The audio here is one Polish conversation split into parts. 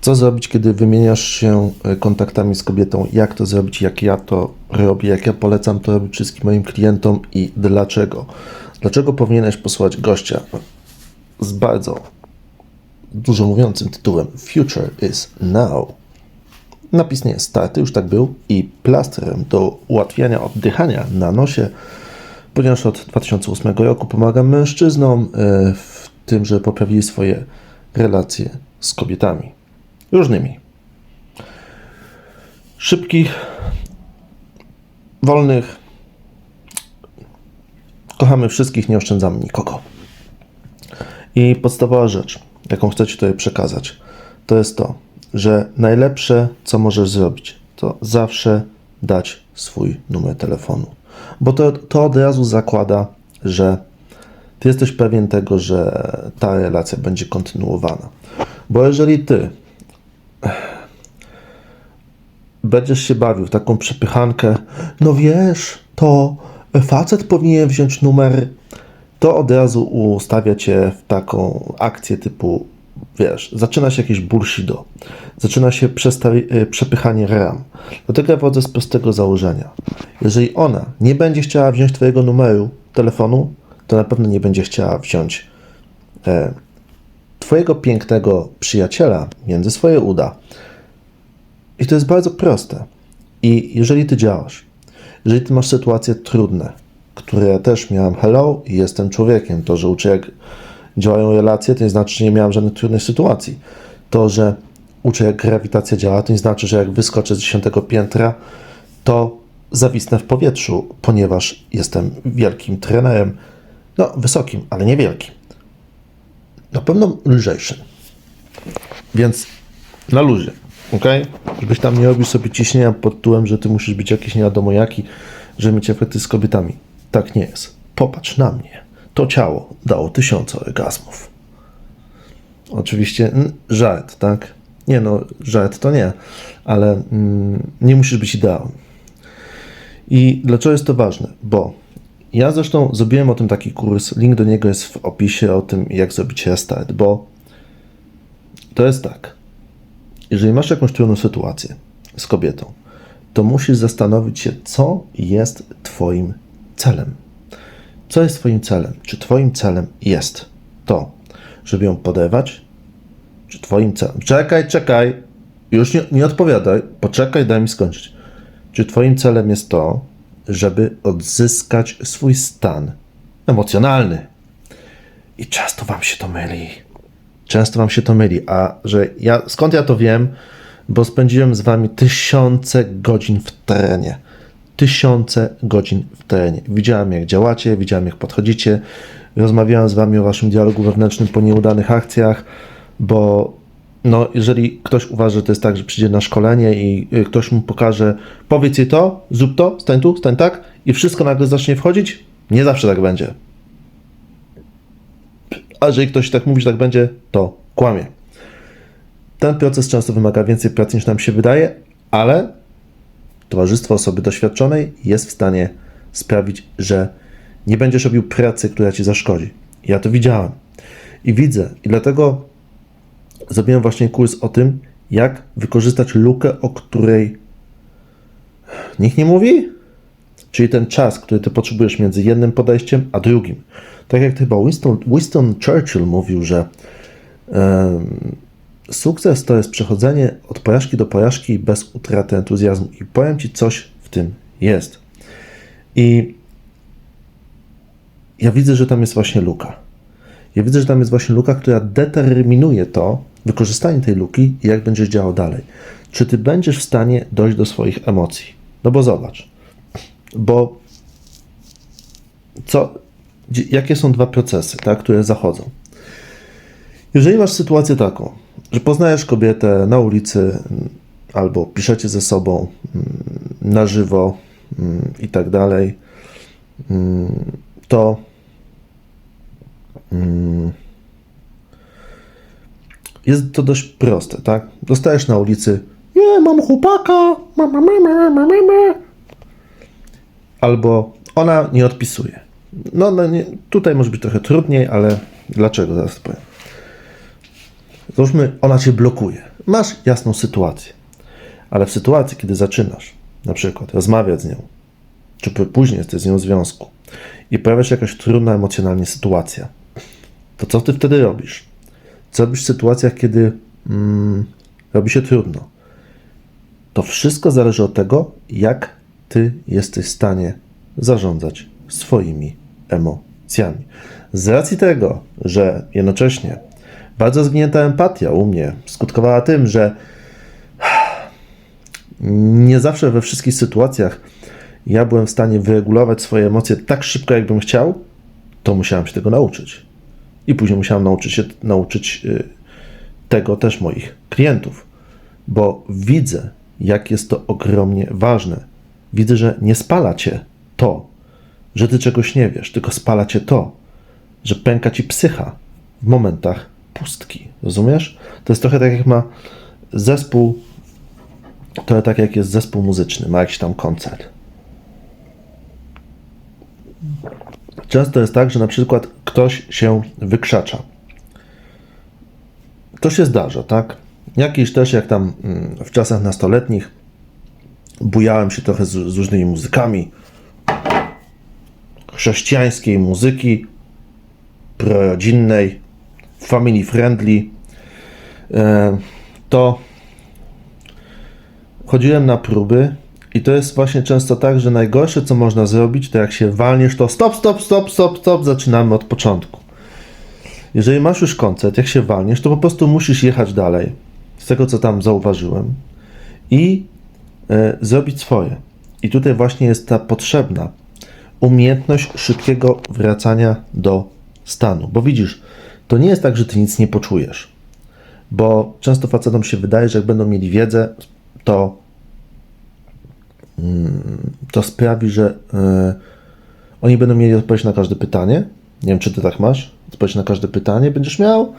Co zrobić, kiedy wymieniasz się e, kontaktami z kobietą? Jak to zrobić? Jak ja to robię? Jak ja polecam to robić wszystkim moim klientom i dlaczego? Dlaczego powinieneś posłać gościa z bardzo dużo mówiącym tytułem Future is Now? Napis nie jest starty, już tak był i plasterem do ułatwiania oddychania na nosie, ponieważ od 2008 roku pomagam mężczyznom e, w tym, że poprawili swoje relacje z kobietami różnymi. Szybkich, wolnych. Kochamy wszystkich, nie oszczędzamy nikogo. I podstawowa rzecz, jaką chcę Ci tutaj przekazać, to jest to, że najlepsze, co możesz zrobić, to zawsze dać swój numer telefonu. Bo to, to od razu zakłada, że Ty jesteś pewien tego, że ta relacja będzie kontynuowana. Bo jeżeli Ty będziesz się bawił w taką przepychankę, no wiesz, to facet powinien wziąć numer, to od razu ustawia cię w taką akcję typu, wiesz, zaczyna się jakieś bullshido, zaczyna się e, przepychanie ram. Dlatego ja wodzę z prostego założenia. Jeżeli ona nie będzie chciała wziąć twojego numeru telefonu, to na pewno nie będzie chciała wziąć e, twojego pięknego przyjaciela między swoje uda. I to jest bardzo proste. I jeżeli ty działasz, jeżeli ty masz sytuacje trudne, które też miałem, hello, i jestem człowiekiem, to, że uczę jak działają relacje, to nie znaczy, że nie miałem żadnych trudnych sytuacji. To, że uczę jak grawitacja działa, to nie znaczy, że jak wyskoczę z dziesiątego piętra, to zawisnę w powietrzu, ponieważ jestem wielkim trenerem, no wysokim, ale nie wielkim. Na pewno lżejszym. Więc na luzie, ok? Żebyś tam nie robił sobie ciśnienia pod tytułem, że ty musisz być jakiś nie wiadomo jaki, żeby mieć efekty z kobietami. Tak nie jest. Popatrz na mnie. To ciało dało tysiące orgazmów. Oczywiście żart, tak? Nie no, żart to nie, ale mm, nie musisz być ideałem. I dlaczego jest to ważne? Bo ja zresztą zrobiłem o tym taki kurs, link do niego jest w opisie o tym, jak zrobić restart, bo to jest tak. Jeżeli masz jakąś trudną sytuację z kobietą, to musisz zastanowić się, co jest Twoim celem. Co jest Twoim celem? Czy Twoim celem jest to, żeby ją poderwać? Czy Twoim celem. Czekaj, czekaj. Już nie, nie odpowiadaj. Poczekaj, daj mi skończyć. Czy Twoim celem jest to, żeby odzyskać swój stan emocjonalny? I często Wam się to myli. Często Wam się to myli. A że ja, skąd ja to wiem? Bo spędziłem z Wami tysiące godzin w terenie. Tysiące godzin w terenie. Widziałem, jak działacie, widziałem, jak podchodzicie. Rozmawiałem z Wami o Waszym dialogu wewnętrznym po nieudanych akcjach, bo no, jeżeli ktoś uważa, że to jest tak, że przyjdzie na szkolenie i y, ktoś mu pokaże, powiedz jej to, zrób to, stań tu, stań tak i wszystko nagle zacznie wchodzić, nie zawsze tak będzie. A jeżeli ktoś tak mówi, że tak będzie, to kłamie. Ten proces często wymaga więcej pracy niż nam się wydaje, ale towarzystwo osoby doświadczonej jest w stanie sprawić, że nie będziesz robił pracy, która ci zaszkodzi. Ja to widziałem i widzę, i dlatego zrobiłem właśnie kurs o tym, jak wykorzystać lukę, o której nikt nie mówi. Czyli ten czas, który ty potrzebujesz między jednym podejściem a drugim. Tak jak chyba Winston, Winston Churchill mówił, że sukces to jest przechodzenie od porażki do porażki bez utraty entuzjazmu. I powiem ci, coś w tym jest. I ja widzę, że tam jest właśnie luka. Ja widzę, że tam jest właśnie luka, która determinuje to, wykorzystanie tej luki i jak będziesz działał dalej. Czy ty będziesz w stanie dojść do swoich emocji? No bo zobacz, bo co, jakie są dwa procesy, tak, które zachodzą? Jeżeli masz sytuację taką, że poznajesz kobietę na ulicy mm, albo piszecie ze sobą mm, na żywo mm, i tak dalej, to jest to dość proste, tak? Dostajesz na ulicy, nie, mam chłopaka, albo ona nie odpisuje. No, no nie, tutaj może być trochę trudniej, ale dlaczego? Zaraz to powiem. Załóżmy, ona cię blokuje. Masz jasną sytuację. Ale w sytuacji, kiedy zaczynasz na przykład rozmawiać z nią, czy później jesteś z nią w związku i pojawia się jakaś trudna emocjonalnie sytuacja, to co ty wtedy robisz? Co robisz w sytuacjach, kiedy mm, robi się trudno? To wszystko zależy od tego, jak ty jesteś w stanie zarządzać swoimi emocjami. Z racji tego, że jednocześnie bardzo zgnięta empatia u mnie skutkowała tym, że nie zawsze we wszystkich sytuacjach ja byłem w stanie wyregulować swoje emocje tak szybko, jakbym chciał, to musiałem się tego nauczyć. I później musiałem nauczyć się nauczyć y, tego też moich klientów, bo widzę, jak jest to ogromnie ważne. Widzę, że nie spala cię to, że ty czegoś nie wiesz, tylko spala cię to, że pęka ci psycha w momentach pustki. Rozumiesz? To jest trochę tak, jak ma zespół, trochę tak, jak jest zespół muzyczny, ma jakiś tam koncert. Często jest tak, że na przykład ktoś się wykrzacza. To się zdarza, tak? Jakiś też, jak tam mm, w czasach nastoletnich, bujałem się trochę z, z różnymi muzykami chrześcijańskiej muzyki, prorodzinnej, family friendly, e, to chodziłem na próby i to jest właśnie często tak, że najgorsze, co można zrobić, to jak się walniesz, to stop, stop, stop, stop, stop, zaczynamy od początku. Jeżeli masz już koncert, jak się walniesz, to po prostu musisz jechać dalej, z tego, co tam zauważyłem, i e, zrobić swoje. I tutaj właśnie jest ta potrzebna umiejętność szybkiego wracania do stanu. Bo widzisz, to nie jest tak, że ty nic nie poczujesz. Bo często facetom się wydaje, że jak będą mieli wiedzę, to, mm, to sprawi, że e, oni będą mieli odpowiedź na każde pytanie. Nie wiem, czy ty tak masz. Odpowiedź na każde pytanie będziesz miał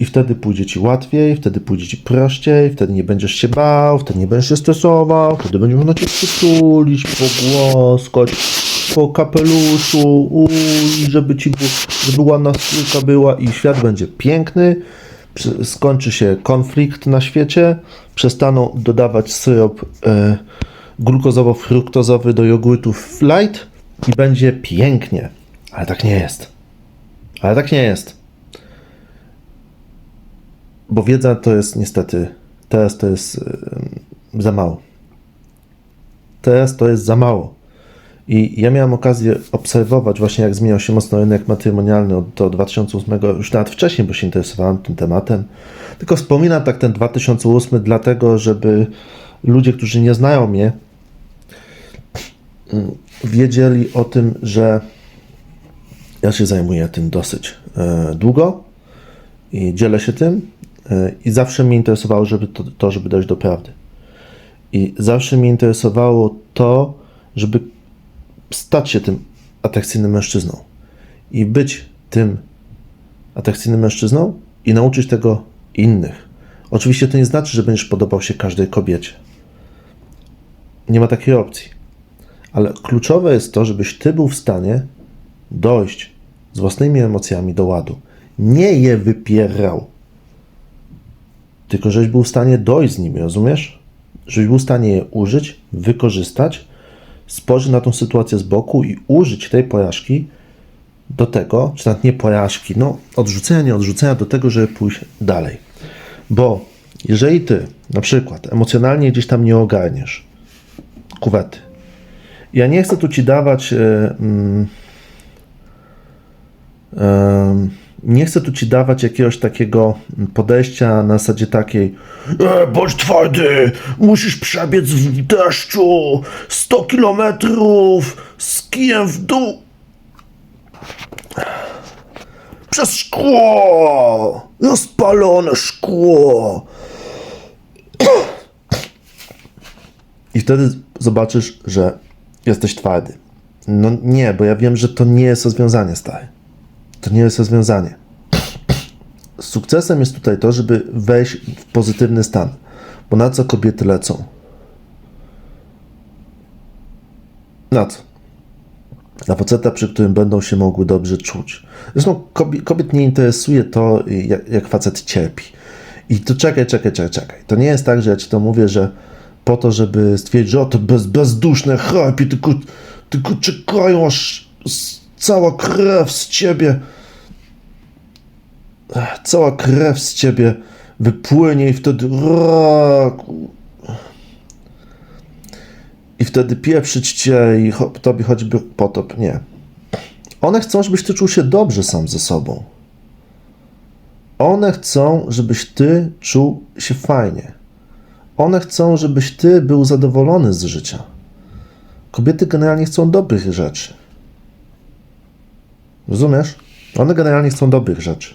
i wtedy pójdzie ci łatwiej, wtedy pójdzie ci prościej, wtedy nie będziesz się bał, wtedy nie będziesz się stresował, wtedy będziesz na cię przytulić, pogłaskać po kapeluszu, uj, żeby ci żeby ładna skórka była i świat będzie piękny. Skończy się konflikt na świecie, przestaną dodawać syrop e, glukozowo-fruktozowy do jogurtów light i będzie pięknie. Ale tak nie jest. Ale tak nie jest. Bo wiedza to jest niestety, teraz to jest e, za mało. Teraz to jest za mało. I ja miałem okazję obserwować właśnie, jak zmieniał się mocno rynek matrymonialny od do 2008, już nawet wcześniej, bo się interesowałem tym tematem. Tylko wspominam tak ten 2008, dlatego, żeby ludzie, którzy nie znają mnie, mm, wiedzieli o tym, że ja się zajmuję tym dosyć e, długo i dzielę się tym e, i zawsze mnie interesowało, żeby to, to, żeby dojść do prawdy. I zawsze mnie interesowało to, żeby stać się tym atrakcyjnym mężczyzną i być tym atrakcyjnym mężczyzną i nauczyć tego innych. Oczywiście to nie znaczy, że będziesz podobał się każdej kobiecie. Nie ma takiej opcji. Ale kluczowe jest to, żebyś ty był w stanie dojść z własnymi emocjami do ładu. Nie je wypierał, tylko żebyś był w stanie dojść z nimi, rozumiesz? Żebyś był w stanie je użyć, wykorzystać, spojrzeć na tą sytuację z boku i użyć tej porażki do tego, czy nawet nie porażki, no odrzucenia, nie odrzucenia do tego, żeby pójść dalej. Bo jeżeli ty na przykład emocjonalnie gdzieś tam nie ogarniesz kuwety, ja nie chcę tu ci dawać. mm, em, nie chcę tu ci dawać jakiegoś takiego podejścia na zasadzie takiej e, bądź twardy, musisz przebiec w deszczu 100 kilometrów z kijem w dół przez szkło, rozpalone szkło. I wtedy zobaczysz, że jesteś twardy. No nie, bo ja wiem, że to nie jest rozwiązanie, stary. To nie jest rozwiązanie. Sukcesem jest tutaj to, żeby wejść w pozytywny stan. Bo na co kobiety lecą? Na co? Na faceta, przy którym będą się mogły dobrze czuć. Zresztą kobiet, nie interesuje to, jak, facet cierpi. I to czekaj, czekaj, czekaj, czekaj. To nie jest tak, że ja ci to mówię, że po to, żeby stwierdzić, że o to bez, bezduszne chrapie, tylko, tylko czekają, aż cała krew z ciebie, cała krew z ciebie wypłynie i wtedy i wtedy pieprzyć cię i tobie choćby potop. Nie. One chcą, żebyś ty czuł się dobrze sam ze sobą. One chcą, żebyś ty czuł się fajnie. One chcą, żebyś ty był zadowolony z życia. Kobiety generalnie chcą dobrych rzeczy. Rozumiesz? One generalnie chcą dobrych rzeczy.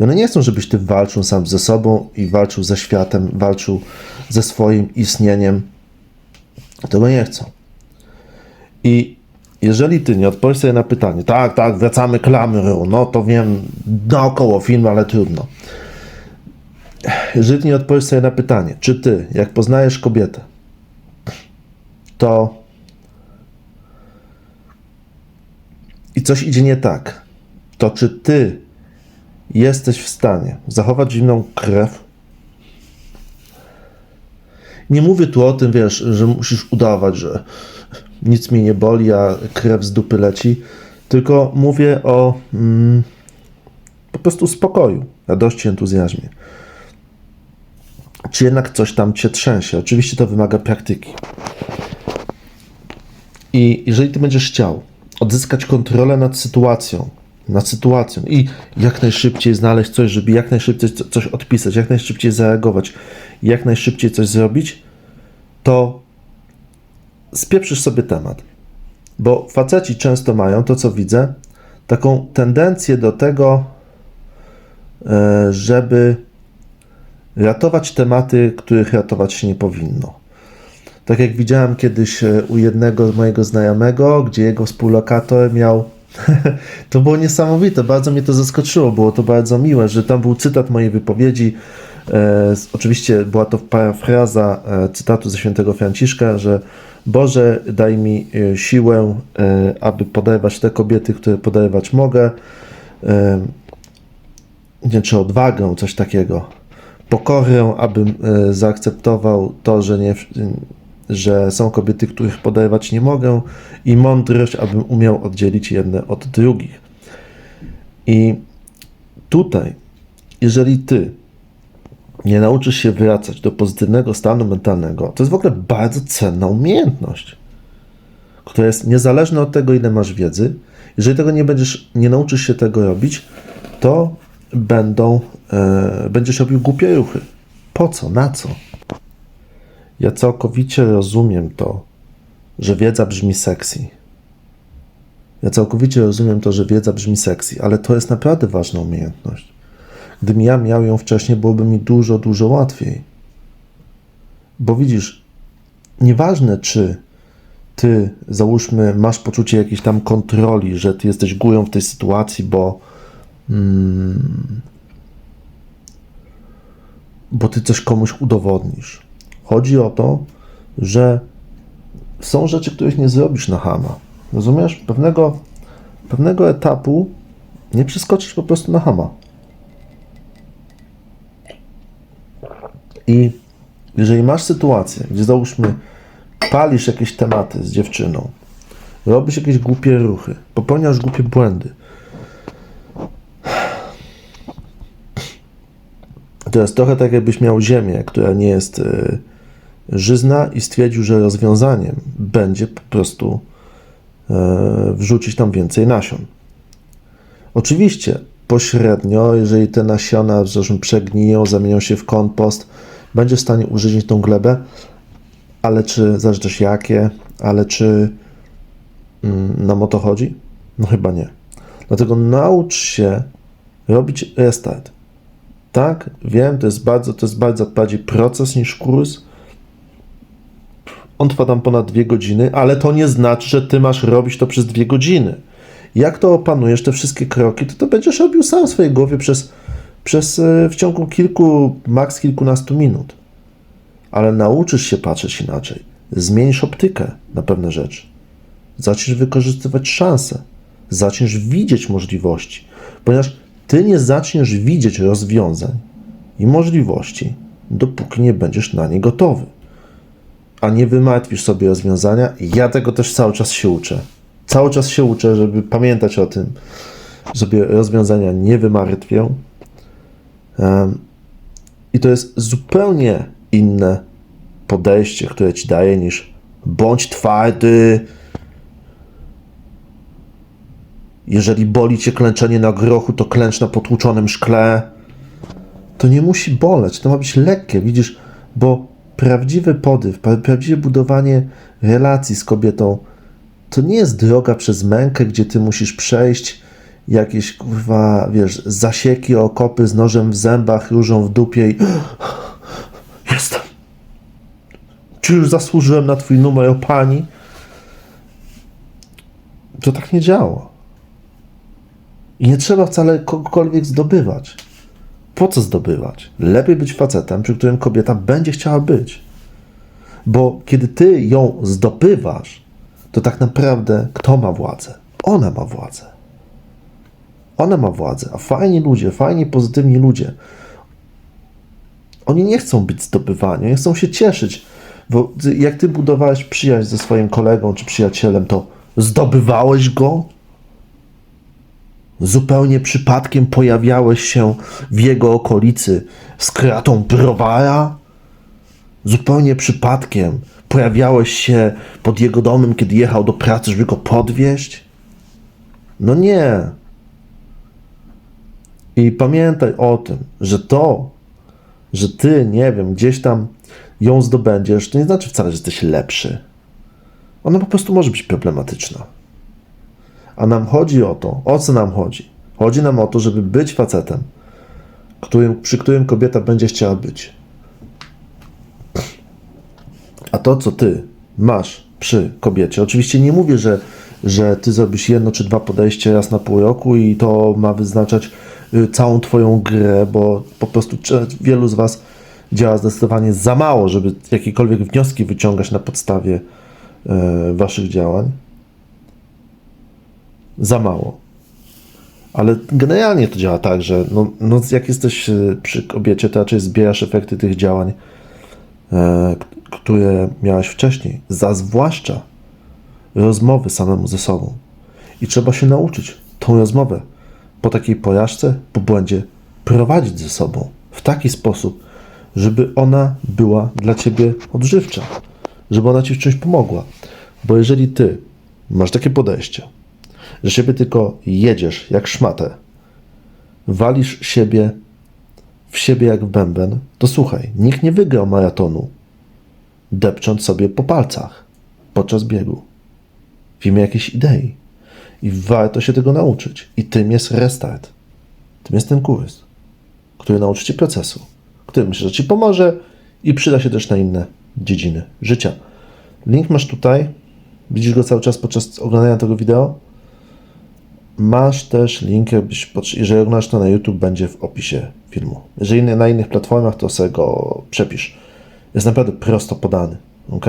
I one nie chcą, żebyś ty walczył sam ze sobą i walczył ze światem, walczył ze swoim istnieniem. Tego nie chcą. I jeżeli ty nie odpowiesz sobie na pytanie, tak, tak, wracamy klamrą, no to wiem, naokoło film, ale trudno. Jeżeli ty nie odpowiesz sobie na pytanie, czy ty, jak poznajesz kobietę, to i coś idzie nie tak, to czy ty jesteś w stanie zachować zimną krew, nie mówię tu o tym, wiesz, że musisz udawać, że nic mnie nie boli, a krew z dupy leci, tylko mówię o mm, po prostu spokoju, radości, entuzjazmie. Czy jednak coś tam cię trzęsie? Oczywiście to wymaga praktyki. I jeżeli ty będziesz chciał odzyskać kontrolę nad sytuacją, nad sytuacją i jak najszybciej znaleźć coś, żeby jak najszybciej co- coś odpisać, jak najszybciej zareagować, jak najszybciej coś zrobić, to spieprzysz sobie temat. Bo faceci często mają, to co widzę, taką tendencję do tego, e, żeby ratować tematy, których ratować się nie powinno. Tak jak widziałem kiedyś e, u jednego mojego znajomego, gdzie jego współlokator miał. to było niesamowite, bardzo mnie to zaskoczyło, było to bardzo miłe, że tam był cytat mojej wypowiedzi. E, oczywiście była to parafraza e, cytatu ze świętego Franciszka, że Boże, daj mi e, siłę, e, aby podawać te kobiety, które podawać mogę. E, nie czy odwagę, coś takiego. Pokorę, abym e, zaakceptował to, że, nie, że są kobiety, których podawać nie mogę, i mądrość, abym umiał oddzielić jedne od drugich. I tutaj, jeżeli ty nie nauczysz się wracać do pozytywnego stanu mentalnego, to jest w ogóle bardzo cenna umiejętność, która jest niezależna od tego, ile masz wiedzy. Jeżeli tego nie będziesz, nie nauczysz się tego robić, to będą, e, będziesz robił głupie ruchy. Po co? Na co? Ja całkowicie rozumiem to, że wiedza brzmi sexy. Ja całkowicie rozumiem to, że wiedza brzmi sexy, ale to jest naprawdę ważna umiejętność. Gdybym ja miał ją wcześniej, byłoby mi dużo, dużo łatwiej. Bo widzisz, nieważne czy ty, załóżmy, masz poczucie jakiejś tam kontroli, że ty jesteś górą w tej sytuacji, bo mm, bo ty coś komuś udowodnisz. Chodzi o to, że są rzeczy, których nie zrobisz na hama. Rozumiesz? Pewnego, pewnego etapu nie przeskoczysz po prostu na hama. I jeżeli masz sytuację, gdzie załóżmy palisz jakieś tematy z dziewczyną, robisz jakieś głupie ruchy, popełniasz głupie błędy, to jest trochę tak, jakbyś miał ziemię, która nie jest y, żyzna i stwierdził, że rozwiązaniem będzie po prostu e, wrzucić tam więcej nasion. Oczywiście pośrednio, jeżeli te nasiona zresztą przegniją, zamienią się w kompost, będzie w stanie użyć tą glebę, ale czy, zależy też jakie, ale czy mm, nam o to chodzi? No chyba nie. Dlatego naucz się robić restart. Tak, wiem, to jest bardzo, to jest bardzo bardziej proces niż kurs. On trwa tam ponad dwie godziny, ale to nie znaczy, że ty masz robić to przez dwie godziny. Jak to opanujesz, te wszystkie kroki, to to będziesz robił sam w swojej głowie przez, przez e, w ciągu kilku, maks kilkunastu minut. Ale nauczysz się patrzeć inaczej. Zmienisz optykę na pewne rzeczy. Zaczniesz wykorzystywać szanse. Zaczniesz widzieć możliwości. Ponieważ ty nie zaczniesz widzieć rozwiązań, i możliwości, dopóki nie będziesz na nie gotowy. A nie wymartwisz sobie rozwiązania. Ja tego też cały czas się uczę. Cały czas się uczę, żeby pamiętać o tym, żeby rozwiązania nie wymartwię. Em, I to jest zupełnie inne podejście, które ci daje niż bądź twardy. Jeżeli boli cię klęczenie na grochu, to klęcz na potłuczonym szkle. To nie musi boleć, to ma być lekkie, widzisz, bo prawdziwy podyw, pra- prawdziwe budowanie relacji z kobietą to nie jest droga przez mękę, gdzie ty musisz przejść jakieś kurwa, wiesz, zasieki, okopy z nożem w zębach, różą w dupie i jestem. Czy już zasłużyłem na twój numer, o pani? To tak nie działa. I nie trzeba wcale kogokolwiek zdobywać. Po co zdobywać? Lepiej być facetem, przy którym kobieta będzie chciała być. Bo kiedy ty ją zdobywasz, to tak naprawdę kto ma władzę? Ona ma władzę. Ona ma władzę, a fajni ludzie, fajni, pozytywni ludzie, oni nie chcą być zdobywani, oni chcą się cieszyć. Bo jak ty budowałeś przyjaźń ze swoim kolegą czy przyjacielem, to zdobywałeś go? Zupełnie przypadkiem pojawiałeś się w jego okolicy z kratą browara? Zupełnie przypadkiem pojawiałeś się pod jego domem, kiedy jechał do pracy, żeby go podwieźć? No nie. I pamiętaj o tym, że to, że ty, nie wiem, gdzieś tam ją zdobędziesz, to nie znaczy wcale, że jesteś lepszy. Ona po prostu może być problematyczna. A nam chodzi o to, o co nam chodzi? Chodzi nam o to, żeby być facetem, którym, przy którym kobieta będzie chciała być. A to, co ty masz przy kobiecie, oczywiście nie mówię, że, że ty zrobisz jedno czy dwa podejście raz na pół roku i to ma wyznaczać y, całą twoją grę, bo po prostu wielu z was działa zdecydowanie za mało, żeby jakiekolwiek wnioski wyciągać na podstawie e, waszych działań. Za mało. Ale generalnie to działa tak, że no, no jak jesteś e, przy kobiecie, to raczej zbierasz efekty tych działań, e, które miałeś wcześniej. Za zwłaszcza rozmowy samemu ze sobą. I trzeba się nauczyć tą rozmowę po takiej porażce, po błędzie prowadzić ze sobą w taki sposób, żeby ona była dla ciebie odżywcza, żeby ona ci w czymś pomogła. Bo jeżeli ty masz takie podejście, że siebie tylko jedziesz jak szmatę, walisz siebie w siebie jak w bęben, to słuchaj, nikt nie wygrał maratonu depcząc sobie po palcach podczas biegu w imię jakiejś idei. I warto się tego nauczyć. I tym jest restart. Tym jest ten kurs, który nauczy cię procesu, który myślę, że ci pomoże i przyda się też na inne dziedziny życia. Link masz tutaj. Widzisz go cały czas podczas oglądania tego wideo. Masz też link, jakbyś, jeżeli oglądasz to na YouTube, będzie w opisie filmu. Jeżeli na innych platformach, to sobie go przepisz. Jest naprawdę prosto podany, ok?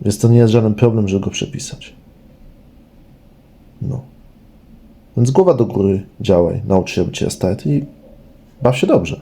Więc to nie jest żaden problem, żeby go przepisać. No. Więc głowa do góry, działaj, naucz się być start i baw się dobrze.